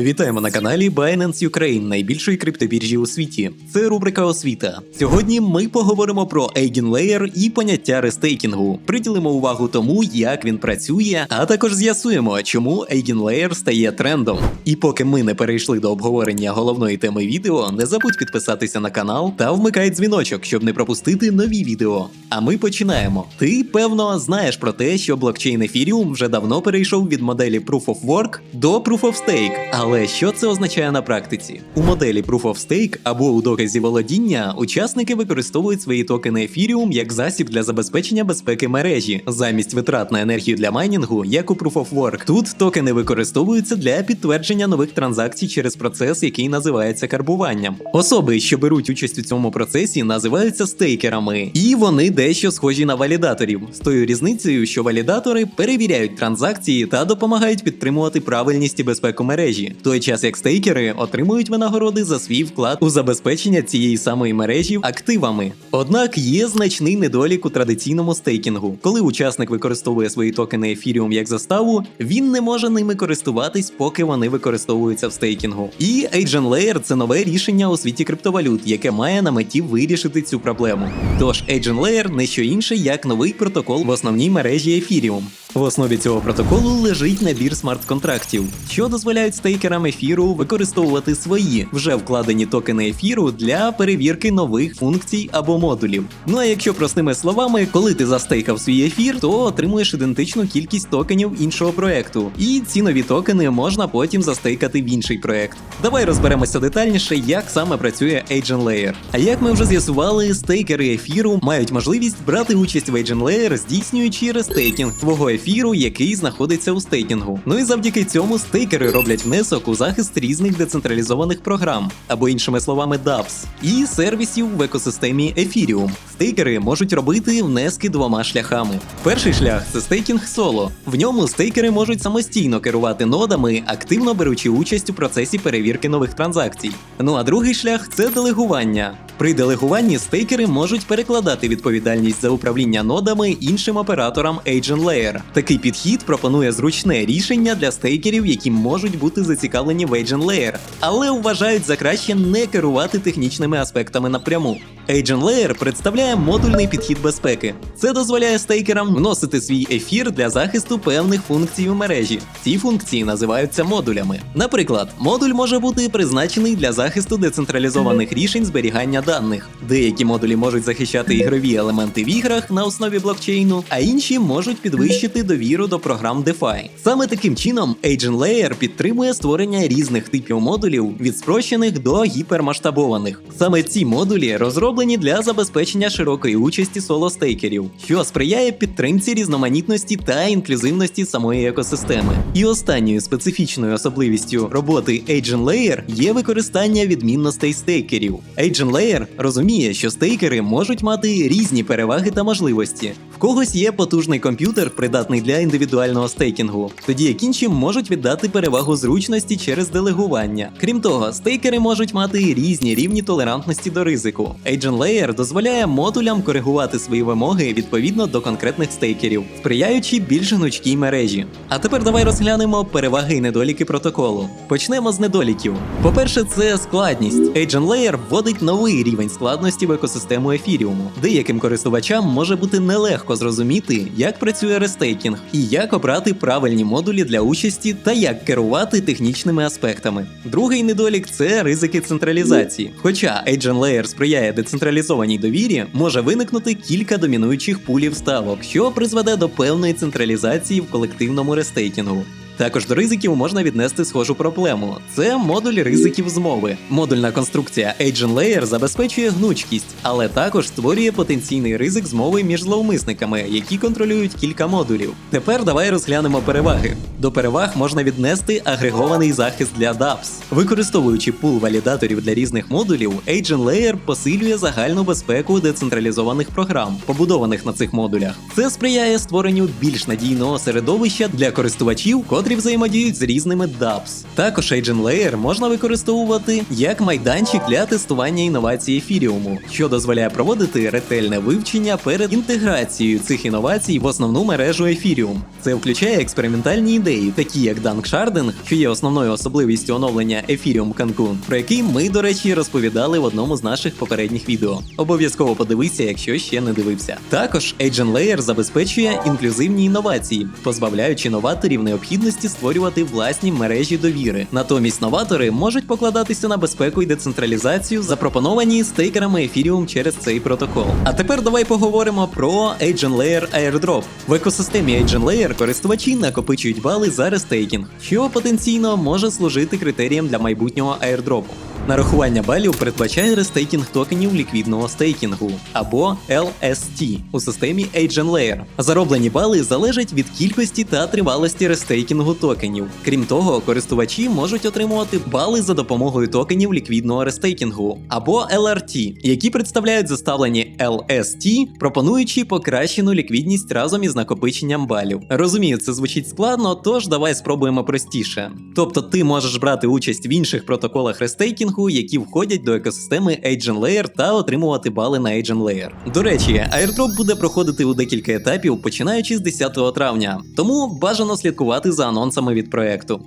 Вітаємо на каналі Binance Ukraine, найбільшої криптобіржі у світі. Це рубрика освіта. Сьогодні ми поговоримо про Eigenlayer і поняття рестейкінгу. Приділимо увагу тому, як він працює, а також з'ясуємо, чому Eigenlayer стає трендом. І поки ми не перейшли до обговорення головної теми відео, не забудь підписатися на канал та вмикай дзвіночок, щоб не пропустити нові відео. А ми починаємо. Ти певно знаєш про те, що блокчейн Ethereum вже давно перейшов від моделі Proof of Work до Proof of Stake. Але що це означає на практиці? У моделі Proof of Stake або у доказі володіння учасники використовують свої токени Ethereum як засіб для забезпечення безпеки мережі, замість витрат на енергію для майнінгу, як у Proof of Work. Тут токени використовуються для підтвердження нових транзакцій через процес, який називається карбуванням. Особи, що беруть участь у цьому процесі, називаються стейкерами, і вони дещо схожі на валідаторів, з тою різницею, що валідатори перевіряють транзакції та допомагають підтримувати правильність і безпеку мережі, в той час як стейкери отримують винагороди за свій вклад у забезпечення цієї самої мережі активами. Однак є значний недолік у традиційному стейкінгу. Коли учасник використовує свої токени Ethereum як заставу, він не може ними користуватись, поки вони використовуються в стейкінгу. І Agent Layer – це нове рішення у світі криптовалют, яке має на меті вирішити цю проблему. Тож Agent Layer не що інше, як новий протокол в основній мережі Ethereum. В основі цього протоколу лежить набір смарт-контрактів, що дозволяють стейкерам ефіру використовувати свої вже вкладені токени ефіру для перевірки нових функцій або модулів. Ну а якщо простими словами, коли ти застейкав свій ефір, то отримуєш ідентичну кількість токенів іншого проекту, і ці нові токени можна потім застейкати в інший проект. Давай розберемося детальніше, як саме працює Agent Layer. А як ми вже з'ясували, стейкери ефіру мають можливість брати участь в Agent Layer, здійснюючи рестейкінг твого ефіру, який знаходиться у стейкінгу. Ну і завдяки цьому стейкери роблять внесок у захист різних децентралізованих програм, або іншими словами, DApps, і сервісів в екосистемі Ethereum. Стейкери можуть робити внески двома шляхами. Перший шлях це стейкінг соло. В ньому стейкери можуть самостійно керувати нодами, активно беручи участь у процесі перевірки нових транзакцій. Ну а другий шлях це делегування. При делегуванні стейкери можуть перекладати відповідальність за управління нодами іншим операторам Agent Layer. Такий підхід пропонує зручне рішення для стейкерів, які можуть бути зацікавлені в Agent Layer, але вважають за краще не керувати технічними аспектами напряму. Agent Layer представляє модульний підхід безпеки. Це дозволяє стейкерам вносити свій ефір для захисту певних функцій у мережі. Ці функції називаються модулями. Наприклад, модуль може бути призначений для захисту децентралізованих рішень зберігання даних. Деякі модулі можуть захищати ігрові елементи в іграх на основі блокчейну, а інші можуть підвищити довіру до програм DeFi. Саме таким чином Agent Layer підтримує створення різних типів модулів від спрощених до гіпермасштабованих. Саме ці модулі розроблені для забезпечення широкої участі соло-стейкерів, що сприяє підтримці різноманітності та інклюзивності самої екосистеми. І останньою специфічною особливістю роботи Agent Layer є використання відмінностей стейкерів. Agent Layer розуміє, що стейкери можуть мати різні переваги та можливості. Когось є потужний комп'ютер, придатний для індивідуального стейкінгу, тоді як інші можуть віддати перевагу зручності через делегування. Крім того, стейкери можуть мати різні рівні толерантності до ризику. Agent Layer дозволяє модулям коригувати свої вимоги відповідно до конкретних стейкерів, сприяючи більш гнучкій мережі. А тепер давай розглянемо переваги і недоліки протоколу. Почнемо з недоліків. По-перше, це складність. Agent Layer вводить новий рівень складності в екосистему ефіріуму. Деяким користувачам може бути нелегко зрозуміти, як працює рестейкінг і як обрати правильні модулі для участі та як керувати технічними аспектами. Другий недолік це ризики централізації. Хоча Agent Layer сприяє децентралізованій довірі, може виникнути кілька домінуючих пулів ставок, що призведе до певної централізації в колективному рестейкінгу. Також до ризиків можна віднести схожу проблему. Це модуль ризиків змови. Модульна конструкція Agent Layer забезпечує гнучкість, але також створює потенційний ризик змови між зловмисниками, які контролюють кілька модулів. Тепер давай розглянемо переваги. До переваг можна віднести агрегований захист для DApps. Використовуючи пул валідаторів для різних модулів, Agent Layer посилює загальну безпеку децентралізованих програм, побудованих на цих модулях. Це сприяє створенню більш надійного середовища для користувачів, котрі котрі взаємодіють з різними DApps. Також Agent Layer можна використовувати як майданчик для тестування інновацій ефіріуму, що дозволяє проводити ретельне вивчення перед інтеграцією цих інновацій в основну мережу ефіріум. Це включає експериментальні ідеї, такі як данкшардинг, що є основною особливістю оновлення Ethereum Cancun, про який ми, до речі, розповідали в одному з наших попередніх відео. Обов'язково подивися, якщо ще не дивився. Також Agent Layer забезпечує інклюзивні інновації, позбавляючи новаторів необхідності створювати власні мережі довіри. Натомість новатори можуть покладатися на безпеку і децентралізацію, запропоновані стейкерами Ethereum через цей протокол. А тепер давай поговоримо про Agent Layer Airdrop. В екосистемі Agent Layer користувачі накопичують бали за рестейкінг, що потенційно може служити критерієм для майбутнього airdropу. Нарахування балів передбачає рестейкінг токенів ліквідного стейкінгу або LST у системі Agent Layer. Зароблені бали залежать від кількості та тривалості рестейкінгу токенів. Крім того, користувачі можуть отримувати бали за допомогою токенів ліквідного рестейкінгу або LRT, які представляють заставлені LST, пропонуючи покращену ліквідність разом із накопиченням балів. Розумію, це звучить складно, тож давай спробуємо простіше. Тобто ти можеш брати участь в інших протоколах рестейкінгу, які входять до екосистеми Agent Layer та отримувати бали на Agent Layer. До речі, airdrop буде проходити у декілька етапів, починаючи з 10 травня, тому бажано слідкувати за анонсами від проекту.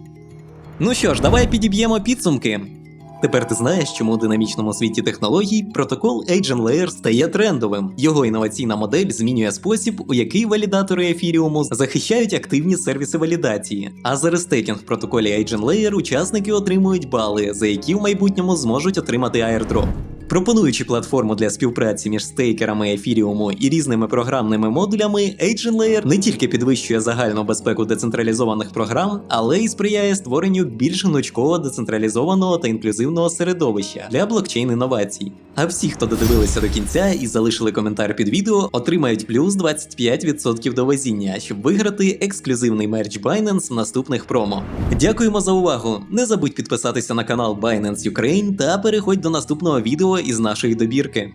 Ну що ж, давай підіб'ємо підсумки. Тепер ти знаєш, чому у динамічному світі технологій протокол Agent Layer стає трендовим. Його інноваційна модель змінює спосіб, у який валідатори ефіріуму захищають активні сервіси валідації. А за рестейкінг в протоколі Agent Layer учасники отримують бали, за які в майбутньому зможуть отримати airdrop. Пропонуючи платформу для співпраці між стейкерами ефіріуму і різними програмними модулями, Agent Layer не тільки підвищує загальну безпеку децентралізованих програм, але й сприяє створенню більш гнучкого, децентралізованого та інклюзивного середовища для блокчейн інновацій. А всі, хто додивилися до кінця і залишили коментар під відео, отримають плюс 25% до везіння, щоб виграти ексклюзивний мерч Binance в наступних промо. Дякуємо за увагу! Не забудь підписатися на канал Binance Ukraine та переходь до наступного відео із нашої добірки.